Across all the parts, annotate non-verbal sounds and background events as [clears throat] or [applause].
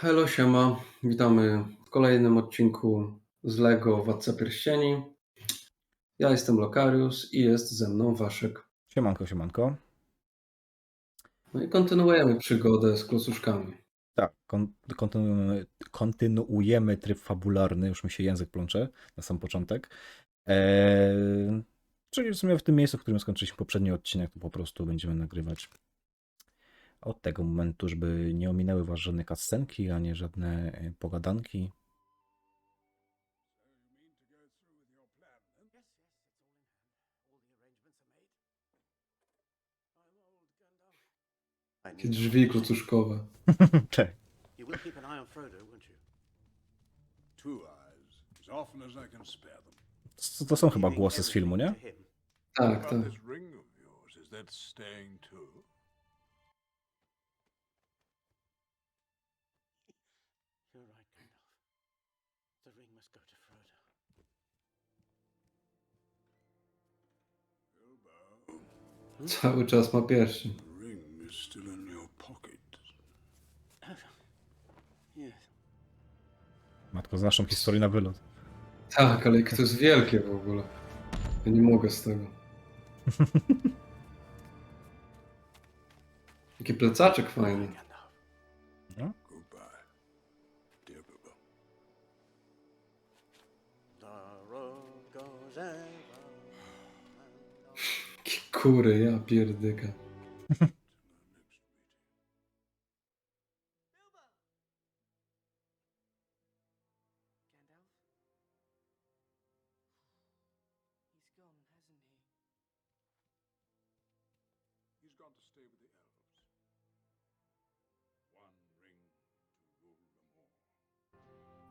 Hello, siema. Witamy w kolejnym odcinku z LEGO Władca Pierścieni. Ja jestem Lokarius i jest ze mną Waszek. Siemanko, siemanko. No i kontynuujemy przygodę z klocuszkami. Tak, kon kontynuujemy, kontynuujemy tryb fabularny, już mi się język plącze na sam początek. Eee, czyli w sumie w tym miejscu, w którym skończyliśmy poprzedni odcinek, to po prostu będziemy nagrywać od tego momentu, żeby nie ominęły Was żadne cutscenki, ani żadne e, pogadanki. Takie drzwi klocuszkowe. [laughs] Cześć. You will keep an eye on Frodo, won't you? Two eyes, as often as I can spare them. To, to są chyba głosy z filmu, nie? Tak, tak. this ring of yours, is that staying too? [laughs] Cały czas ma. Yes. Matko, z naszą historię na wylot. Tak, ale to jest wielkie w ogóle. Ja nie mogę z tego. [laughs] Jaki plecaczek fajny. Rule them all.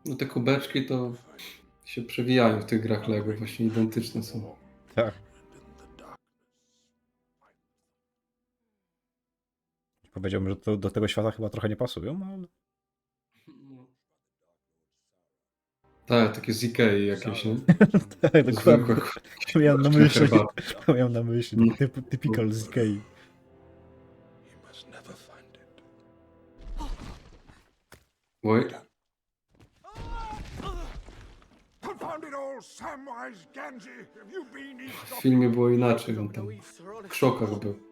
No te kubeczki to się przewijają w tych grach LEGO, właśnie identyczne są. Tak. Powiedziałbym, że to do tego świata chyba trochę nie pasują, no ale... Tak, takie z Ikei jakieś, nie? [laughs] Tak, dokładnie. To [laughs] [laughs] miałem na myśli. To miałem na myśli. Typ, typical z Ikei. Oj, w filmie było inaczej, on tam w krzokach był.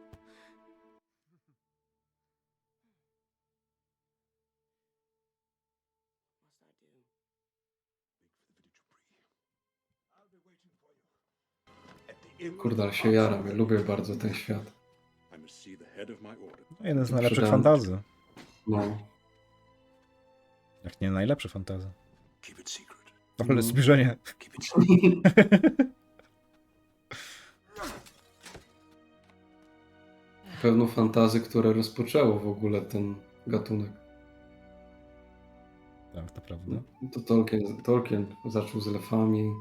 Kurde, się jaram, ja lubię bardzo ten świat. Order. Jeden z najlepszych fantazy. No, Jak nie najlepszy fantazy. Ale zbliżenie. It secret. pełno [laughs] fantazy, które rozpoczęło w ogóle ten gatunek. Tak, to prawda. To Tolkien, Tolkien zaczął z elfami,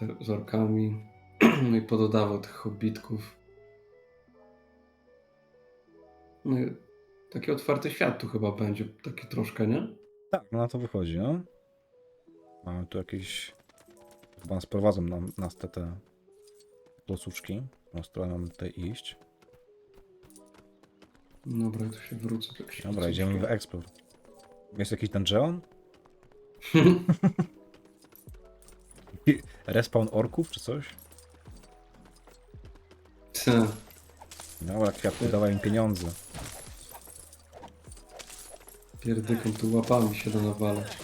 z- z orkami, [clears throat] no i pododawał tych hobbitków. No i taki otwarty świat tu chyba będzie, taki troszkę, nie? Tak, no na to wychodzi, no. Mamy tu jakieś... Chyba nas prowadzą nam, nas te, te klocuczki. W którą stronę mamy tutaj iść. Dobra, tu się wrócę. Tak się Dobra, idziemy w Explore. Jest jakiś dungeon? [laughs] Respawn orków czy coś? Dobra, kwiatku, dawaj im pieniądze. pierdyką tu łapami się da nawalać.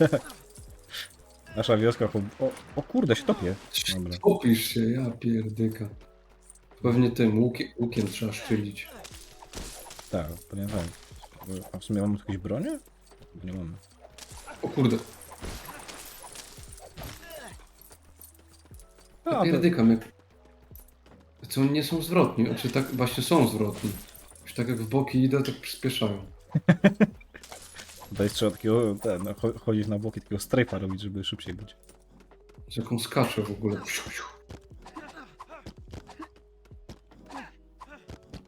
[laughs] Nasza wioska... chob- O, o kurde, się topię. Dobra. Topisz się, ja pierdyka. Pewnie tym łukiem, łukiem trzeba szczylić. Tak, pewnie tak. A w sumie mamy tu jakieś bronie? Nie mamy. O kurde, A, ja to, pierdykam jak... Co, oni nie są zwrotni? Znaczy tak, właśnie są zwrotni. Już tak jak w boki idę, tak przyspieszają. tutaj trzeba takiego, ten, no, cho- chodzić na boki, takiego strajfa robić, żeby szybciej być. Z jaką skaczę w ogóle.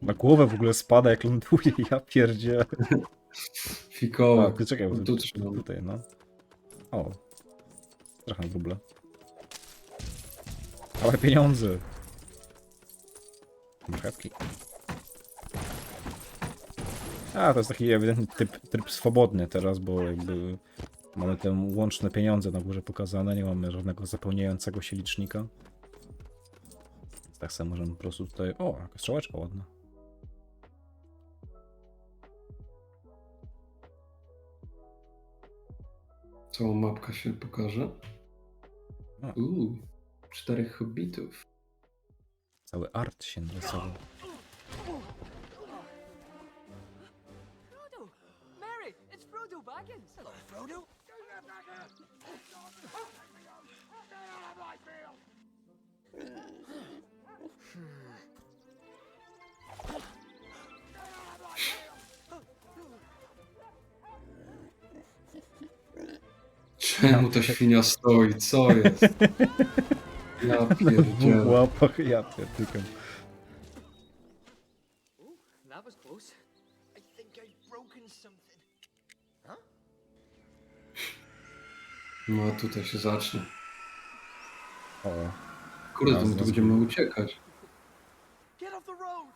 Na głowę w ogóle spada, jak ląduje, ja pierdzie. Fikoła. A, ty czekaj, bo Tu tu, trzymam. tutaj, no. O. Trochę na gruble. Ale pieniądze. Marchewki. A, to jest taki ewidentny typ, tryb swobodny teraz, bo jakby mamy te łączne pieniądze na górze pokazane, nie mamy żadnego zapełniającego się licznika. Więc tak samo możemy po prostu tutaj... O, jaka strzałeczka ładna. Całą mapkę się pokaże. Uuu, czterech hobbitów. Cały art się narysował. Frodo! Mary, it's Frodo Baggins! Hello, Frodo! Czemu ta świnia stoi? Co jest? [laughs] Ja [laughs] W pierdzielę. łapach ja pierdykam. That was close. I think I've broken something. No a tutaj się zacznie. O, Kurde, to my tu będziemy uciekać. Get off the road!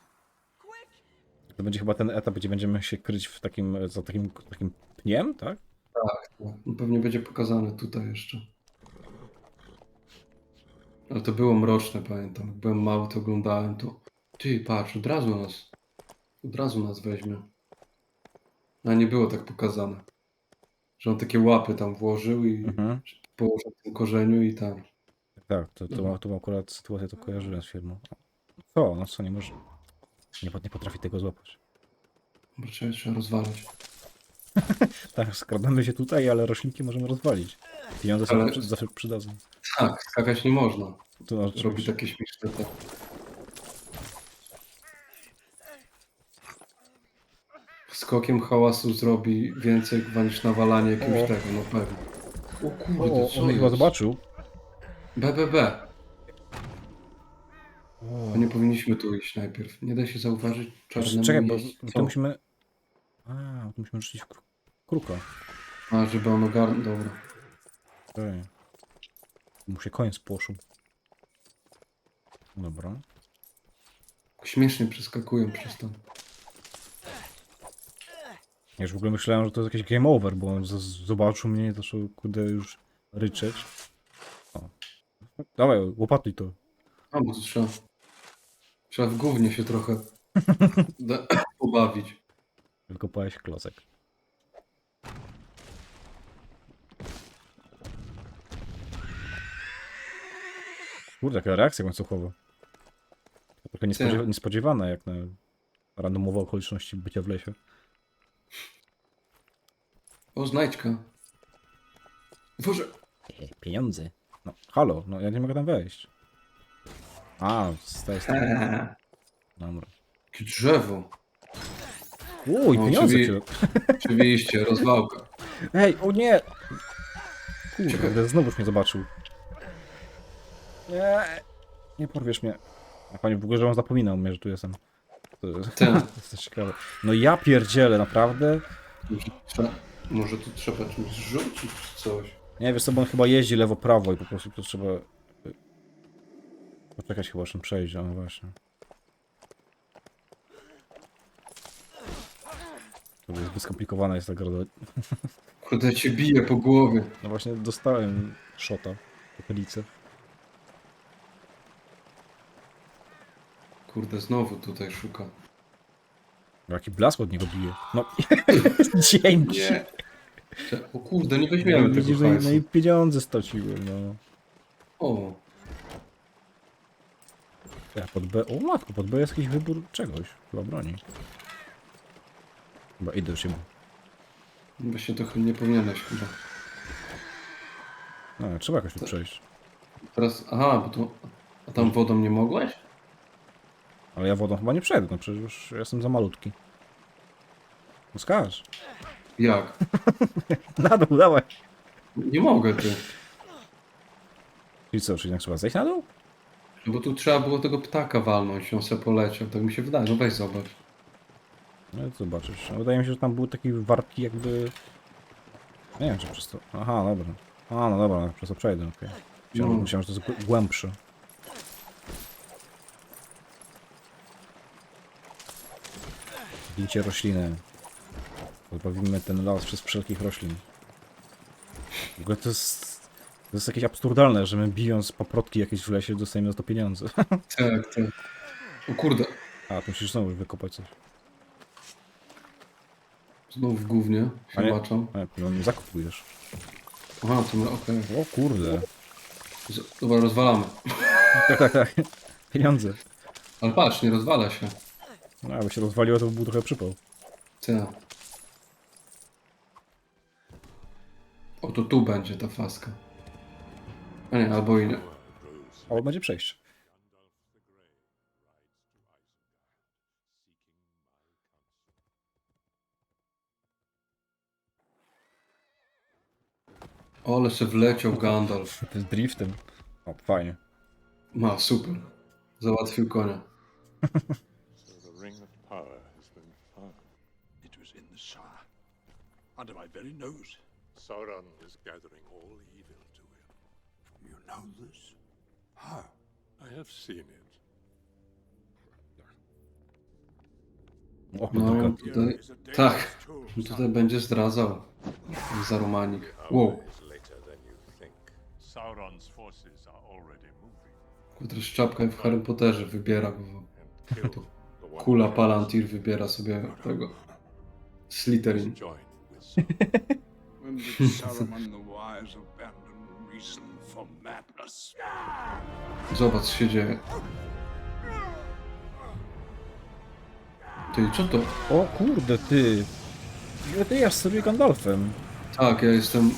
Quick! to będzie chyba ten etap, gdzie będziemy się kryć w takim, za takim, takim pniem, tak? No, pewnie będzie pokazane tutaj jeszcze. Ale to było mroczne, pamiętam. Jak byłem mały, to oglądałem to. Ty, patrz, od razu nas. Od razu nas weźmie. A nie było tak pokazane. Że on takie łapy tam włożył i Mhm. położył w tym korzeniu i tam. Tak, to, to, ma, to akurat sytuację, to kojarzyłem z firmą. Co? No co, nie może... Nie, pot- nie potrafi tego złapać. Trzeba, trzeba rozwalać. [laughs] Tak, skradamy się tutaj, ale roślinki możemy rozwalić. Pieniądze sobie Ale- zawsze przydadzą. Tak, skakać nie można. To Robi oczywiście. takie śmieszne te. Skokiem hałasu zrobi więcej chyba niż nawalanie jakiegoś O. tego, no pewnie. O kurde, O, co on chyba jest? zobaczył. BBB. O. To nie powinniśmy tu iść najpierw. Nie da się zauważyć czarnemu Czekaj, bo to musimy... A, to musimy rzucić w kru- kruka. A, żeby on ogarnął. Dobra. Okej. Mu się koń spłoszył. Dobra. Śmiesznie przeskakują przez to. Ja już w ogóle myślałem, że to jest jakiś game over, bo on z- z- zobaczył mnie i zaczął kurde już ryczeć. O. Dawaj, łopatuj to. A, bo to trzeba... Trzeba w gównie się trochę [laughs] da- pobawić. Wykopałeś klocek. Kurde, jaka reakcja łańcuchowa. Trochę niespodziewa- niespodziewana jak na randomowe okoliczności bycia w lesie. O, znajdźka. Boże, E, Pieniądze. No, halo, no ja nie mogę tam wejść. A, z tej strony. [laughs] Dobra. jakie drzewo. Uj, No, pieniądze czyli- cię. Oczywiście, rozwałka. Ej, o nie! Kurde, znowuż mnie zobaczył. Nie, nie porwiesz mnie. A pani w ogóle, że on zapominał mnie, że tu jestem. To jest, Tak. [laughs] to jest ciekawe. No ja pierdzielę, naprawdę. Trzeba, może tu trzeba czymś rzucić czy coś. Nie, wiesz co, bo on chyba jeździ lewo-prawo i po prostu to trzeba... y, Poczekać chyba, czym przejść, no właśnie. To jest skomplikowana jest ta gra. do- Kurde, cię bije po głowie. No właśnie dostałem shota po pelicy. Kurde, znowu tutaj szuka. Jaki blask od niego bije. No, [laughs] dzięki. Nie. O kurde, nie No, weźmiemy tego no, hajsu. no i pieniądze straciłem, no. O, Ja pod B. O matko, pod B jest jakiś wybór czegoś. Chyba broni. Chyba idę do siebie. właśnie to chyba nie powinieneś chyba. No, trzeba jakoś tu przejść. Teraz, aha, bo to... A tam wodą nie mogłeś? Ale ja wodą chyba nie przejdę, no przecież już jestem za malutki. No skacz. Jak? [laughs] Na dół, dawaj. Nie mogę ty. I co, czyli jak trzeba zejść na dół? No bo tu trzeba było tego ptaka walnąć on se poleciał. Tak mi się wydaje. No weź zobacz. No i zobaczysz. No, wydaje mi się, że tam były takie wartki jakby... Nie wiem, czy przez to... Aha, dobra. A, no dobra, przez to przejdę, okej. Myślałem, No. myślałem, że to jest głę- głębsze. Zdjęcie rośliny. Pozbawimy ten las przez wszelkich roślin. W ogóle to jest... To jest jakieś absurdalne, że my bijąc paprotki jakieś w lesie dostajemy za to pieniądze. Tak, tak. O kurde, A, tu musisz znowu wykopać coś. Znowu w gównie się A nie. no nie zakupujesz. Aha, to my, okej. O kurde. Z- Dobra, rozwalamy. Tak, tak, tak. Pieniądze. Ale patrz, nie rozwala się. No, jakby się rozwaliło, to by był trochę przypał. Tak. O, to tu będzie ta faska. A nie, albo i nie. Ale będzie przejście. Ale się wleciał Gandalf. [laughs] To jest driftem. O, fajnie. Ma, super. Załatwił konia. So the ring of power has been found. It was in the Shire, under my very nose. Sauron is gathering all evil to him. You know this? How? I have seen it. O, No, no. tutaj, tak. Tutaj będzie zdradzał. Zarumanik. Wow. Is later than you think. Sauron's forces are already moving. Kurde, szczapkę w Harry Potterze wybiera. Bo And kill the one kula who Palantir wybiera sobie tego. [laughs] Slytherin. joined with Sauron. [laughs] When did Saruman the Wise abandon reason for madness? Zobacz, co się dzieje. Ty, co to? O kurde, ty. Ile ty jesz sobie Gandalfem? Tak, ja jestem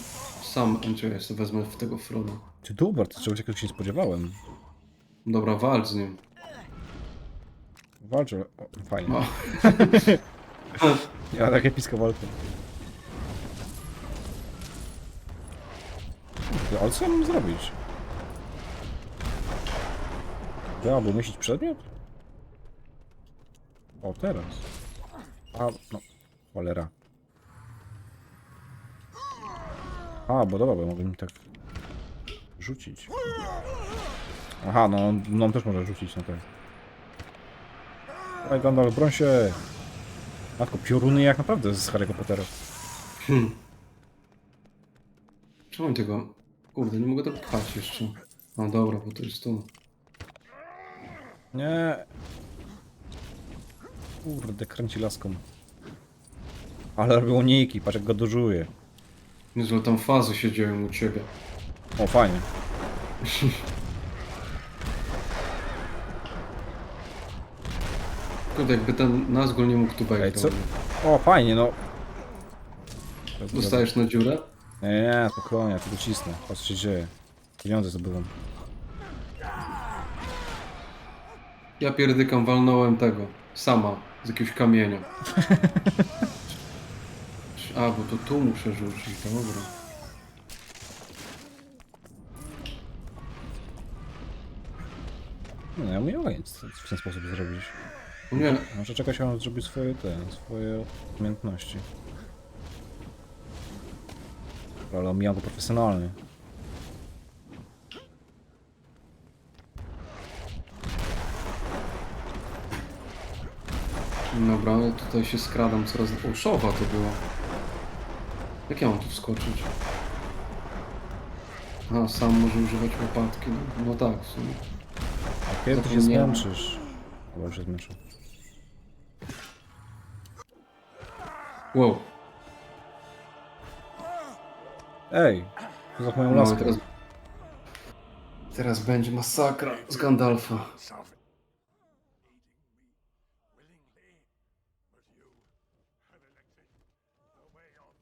sam. Ja sobie wezmę w tego Froda. Ty dobra, to czegoś jakoś się nie spodziewałem. Dobra, walcz z nim. Walczę. O, fajnie. No. Ja tak epicką walkę. Kurde, ale co ja mam zrobić? Ja, bo myślić przedmiot? O, teraz. A, no. Cholera. A, bo dobra, bo mogę mi tak rzucić. Aha, no, on- no on też może rzucić, no tak. Ej, Gandalf, broń się! Matko, pioruny jak naprawdę z Harry'ego Pottera. Czemu mam tego? Kurde, nie mogę tego pchać jeszcze. No dobra, bo to jest tu. Nie. Kurde, kręci laską. Ale robią uniki, patrz jak go dożuje. Niezłe tam fazy się dzieją u ciebie. O, fajnie. [laughs] Kurde, jakby ten Nazgul nie mógł tu Ej, wejść. co? do mnie. O, fajnie, no. Dostajesz na dziurę? Nie, nie, spokojnie, ja tu docisnę. Patrz co się dzieje. Pieniądze zdobywam. Ja pierdykam, walnąłem tego. Sama. Z jakiegoś kamienia. [laughs] A, bo to tu muszę rzucić, dobra. No, ja mówię, nic w ten sposób zrobić. O nie, Może czekać, aż on zrobi swoje te, swoje umiejętności. Ale omijam go profesjonalnie. dobra, ja tutaj się skradam coraz... O, szowa to było. Jak ja mam tu wskoczyć? A, sam może używać łopatki. No, no tak, w sumie. A kiedy ty się Zapomniałem. zmęczysz? Chyba już się zmęczył. Wow. Ej! Za moją No, laskę. teraz... teraz będzie masakra z Gandalfa willingly, but you have elected the way of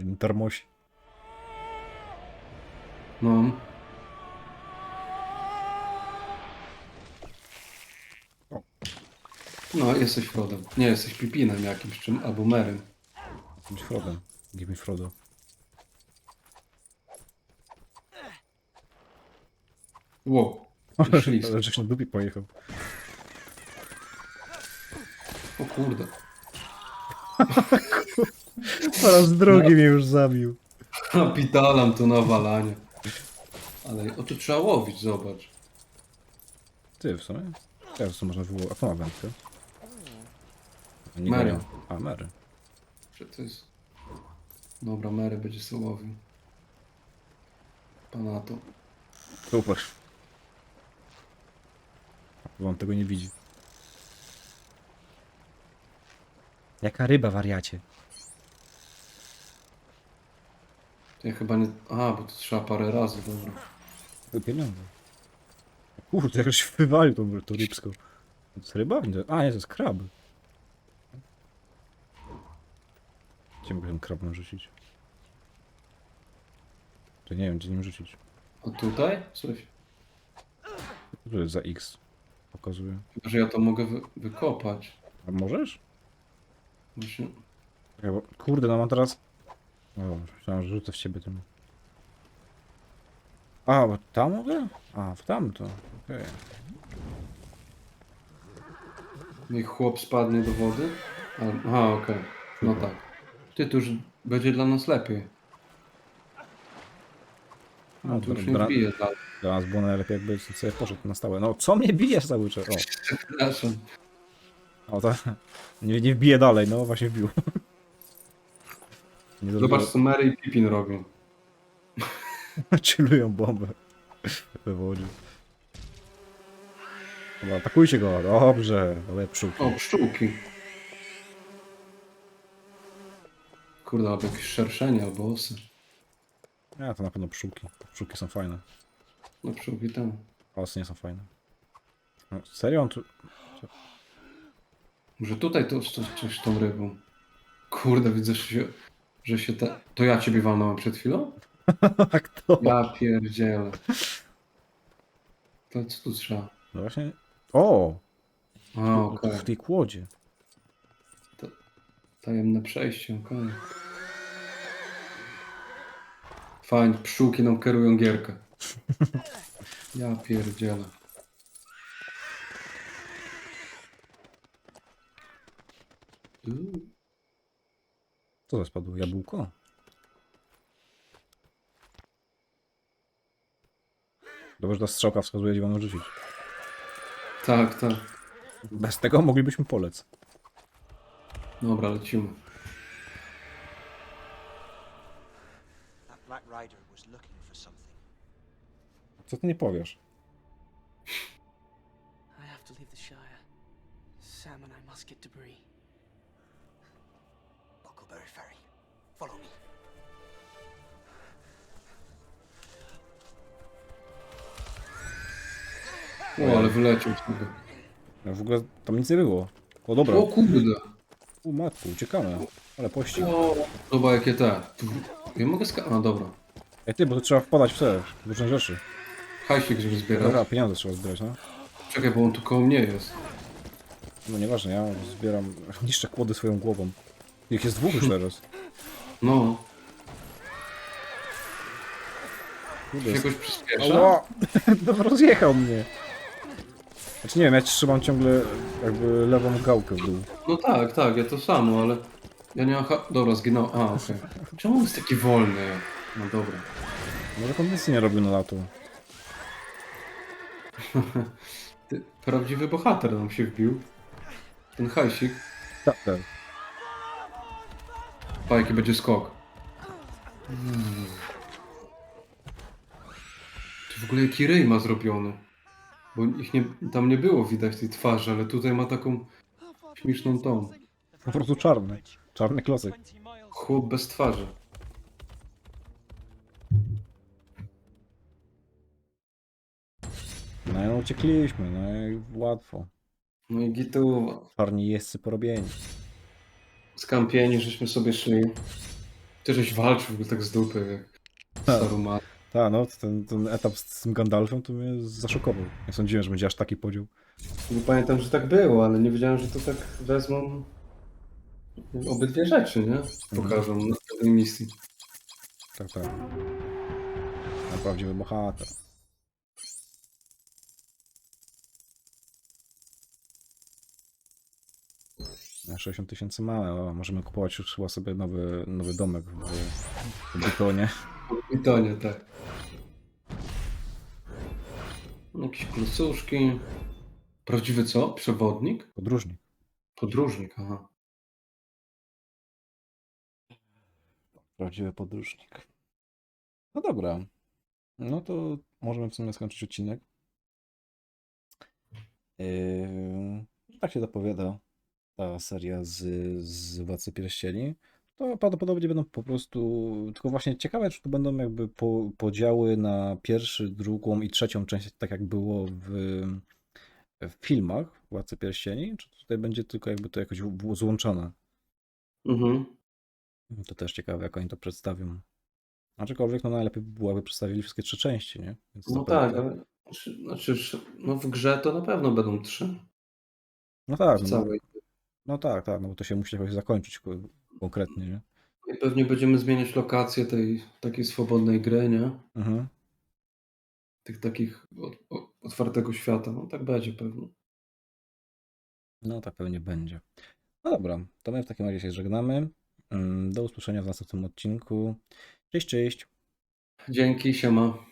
Mi termosi. No. O. No, jesteś Frodem. Nie, jesteś Pipinem jakimś, czym, albo Merym. Jakimś Frodem. Give me Frodo. Wow. Ślisk. [laughs] Ale żeś na dupie pojechał. O kurde. [laughs] Po raz drugi mnie już zabił. Napitalam to nawalanie. Ale o to trzeba łowić, zobacz. Ty w sumie? Teraz co można było. A to ma wędkę. Nie Mary. A, Mary. Że to jest... Dobra, Mary będzie sobie łowił. Pana to. Super. Bo on tego nie widzi. Jaka ryba, wariacie? Ja chyba nie... A, bo to trzeba parę razy, dobra. To pieniądze. Kurde, jakoś wywalił tą, tą rybską. To jest ryba? Nie, A, nie, to jest krab. Gdzie mogę tym krabem rzucić? To nie wiem, gdzie nim rzucić. A tutaj? Coś. Co to jest za X? Pokazuje. Chyba, że ja to mogę wy wykopać. A możesz? Właśnie... Czekaj, bo, kurde, no mam teraz... O, myślałem, że rzucę w ciebie tym. A, bo tam mogę? A, w tamto. Okej. Niech chłop spadnie do wody? A- Aha, okej. No tak. Ty, to już będzie dla nas lepiej. No, No to już nie bra- wbije dalej. Dla nas było najlepiej, jakby sobie poszedł na stałe. No, co mnie bijesz cały czas? O, [laughs] Przepraszam. o to... [laughs] Nie, nie wbije dalej, no właśnie wbił. Nie Zobacz, co Mary i Pippin robią. [laughs] Chillują bombę we wodzie. Dobra, atakujcie go. Dobrze, ale pszczółki. O, pszczółki. Kurde, albo jakieś szerszenie, albo osy. Ja, to na pewno pszczółki. Pszczółki są fajne. No pszczółki tam. Osy nie są fajne. No, serio? On tu... Może tutaj to coś, coś tą rybą. Kurde, widzę, że się, że się te... To ja ciebie walnąłem przed chwilą? [laughs] Tak to. Ja pierdzielę. To co tu trzeba? No właśnie... O! A, Tu, okej. W tej kłodzie. Tajemne przejście, okej. Fajnie, pszczółki nam kierują gierkę. [laughs] Ja pierdzielę. Uuu. Co to spadło? Jabłko? Dobrze, że ta strzałka wskazuje, gdzie mamy rzucić. Tak, tak. Bez tego moglibyśmy polec. Dobra, lecimy. That Black Rider was looking for something. Co ty nie powiesz? I have to leave the Shire. Sam and I must get to Follow me. O, ale wyleciał z tego. No w ogóle tam nic nie było. O dobra, O kurde. u matku, uciekamy. Ale pościg. O, Zobacz jakie te. Tu- Ja mogę ska... A, dobra. Ej ty, bo to trzeba wpadać w te różne rzeczy. Hajsik, żeby zbierać. Dobra, pieniądze trzeba zbierać, no. Czekaj, bo on tu koło mnie jest. No nieważne, ja zbieram, [laughs] niszczę kłody swoją głową. Ich jest dwóch już [laughs] teraz. No, się jakoś przyspiesza. Ała! [laughs] No, rozjechał mnie. Znaczy nie wiem, ja trzymam ciągle jakby lewą gałkę w dół. No tak, tak, ja to samo, ale ja nie mam ha... Dobra, zginął. A, okej. Czemu on jest taki wolny? No dobra. Może kondycji nie robił na lato. [laughs] Ty, prawdziwy bohater nam się wbił. Ten hajsik. Tak, tak. Pa, jaki będzie skok. Mm. Ty w ogóle jaki ryj ma zrobiony. Bo ich nie, tam nie było widać tej twarzy, ale tutaj ma taką śmieszną tą. Po prostu czarny. Czarny klocek. Chłop bez twarzy. No i uciekliśmy, no i łatwo. No i gituwa. Czarni jeźdźcy porobieni. Skampieni, żeśmy sobie szli. Ty żeś walczył tak z dupy, jak Tak. Saruman. Tak, no ten, ten etap z, z tym Gandalfem to mnie zaszokował. Nie sądziłem, że będzie aż taki podział. Nie pamiętam, że tak było, ale nie wiedziałem, że to tak wezmą obydwie rzeczy, nie? Pokażą na pewnej misji. Tak, tak. Na prawdziwy bohater. 60 tysięcy małe, a możemy kupować już chyba sobie nowy, nowy domek w, w. W betonie, tak. Jakieś klucuszki. Prawdziwy co? Przewodnik? Podróżnik. Podróżnik, aha. Prawdziwy podróżnik. No dobra. No to możemy w sumie skończyć odcinek. Yy, tak się zapowiada ta seria z, z Władcy Pierścieni. To prawdopodobnie będą po prostu. Tylko właśnie ciekawe, czy to będą jakby po, podziały na pierwszy, drugą i trzecią część, tak jak było w, w filmach Władcy Pierścieni, czy tutaj będzie tylko jakby to jakoś złączone. Mhm. To też ciekawe, jak oni to przedstawią. Aczkolwiek no najlepiej by było, jakby przedstawili wszystkie trzy części, nie? Więc No zapewne- tak, ale znaczy, no w grze to na pewno będą trzy. No tak, W no, całej. No tak, tak, no bo to się musi jakoś zakończyć ko- konkretnie, nie? I pewnie będziemy zmieniać lokację tej takiej swobodnej gry, nie? Mhm. Tych takich od, o- otwartego świata. No tak będzie pewno. No tak pewnie będzie. No dobra, to my w takim razie się żegnamy. Mm, Do usłyszenia w następnym odcinku. Cześć, cześć. Dzięki, siema.